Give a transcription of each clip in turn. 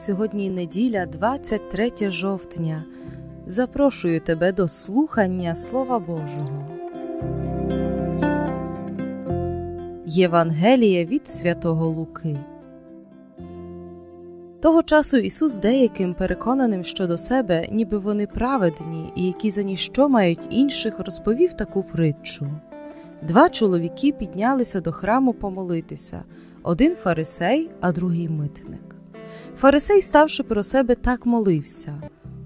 Сьогодні неділя, 23 жовтня. Запрошую тебе до слухання Слова Божого. Євангеліє від Святого Луки. Того часу Ісус деяким переконаним щодо себе, ніби вони праведні і які за ніщо мають інших, розповів таку притчу. Два чоловіки піднялися до храму помолитися один фарисей, а другий митник. Фарисей, ставши про себе, так молився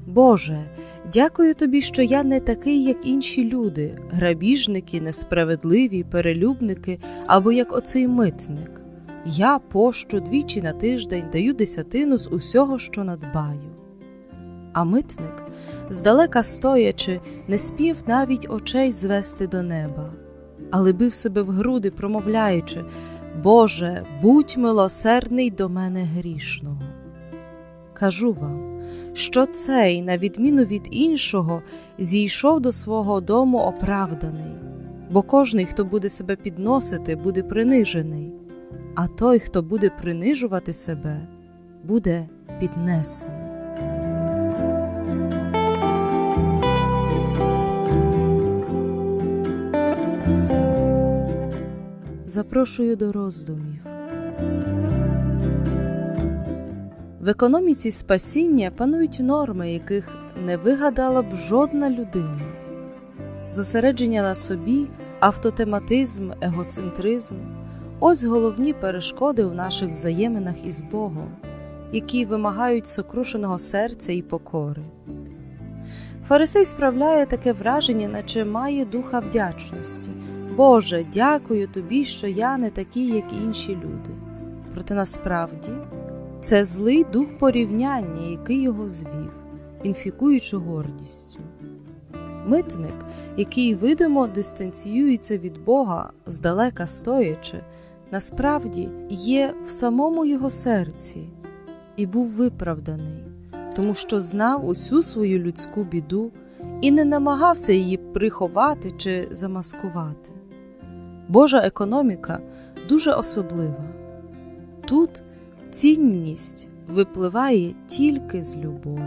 Боже, дякую тобі, що я не такий, як інші люди, грабіжники, несправедливі, перелюбники або як оцей митник. Я пощу двічі на тиждень даю десятину з усього, що надбаю. А митник, здалека стоячи, не спів навіть очей звести до неба, але бив себе в груди, промовляючи Боже, будь милосердний до мене грішного. Кажу вам, що цей, на відміну від іншого, зійшов до свого дому оправданий, бо кожний, хто буде себе підносити, буде принижений, а той, хто буде принижувати себе, буде піднесений. Запрошую до роздумів. В економіці спасіння панують норми, яких не вигадала б жодна людина. Зосередження на собі, автотематизм, егоцентризм ось головні перешкоди у наших взаєминах із Богом, які вимагають сокрушеного серця і покори. Фарисей справляє таке враження, наче має духа вдячності. Боже, дякую тобі, що я не такий, як інші люди. Проте насправді це злий дух порівняння, який його звів, інфікуючи гордістю. Митник, який видимо дистанціюється від Бога, здалека стоячи, насправді є в самому його серці і був виправданий, тому що знав усю свою людську біду і не намагався її приховати чи замаскувати. Божа економіка дуже особлива. Тут цінність випливає тільки з любові.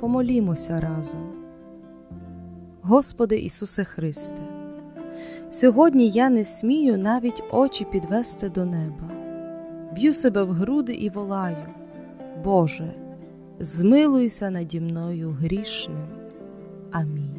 Помолімося разом. Господи Ісусе Христе, сьогодні я не смію навіть очі підвести до неба, б'ю себе в груди і волаю, Боже, змилуйся наді мною грішним. Amén.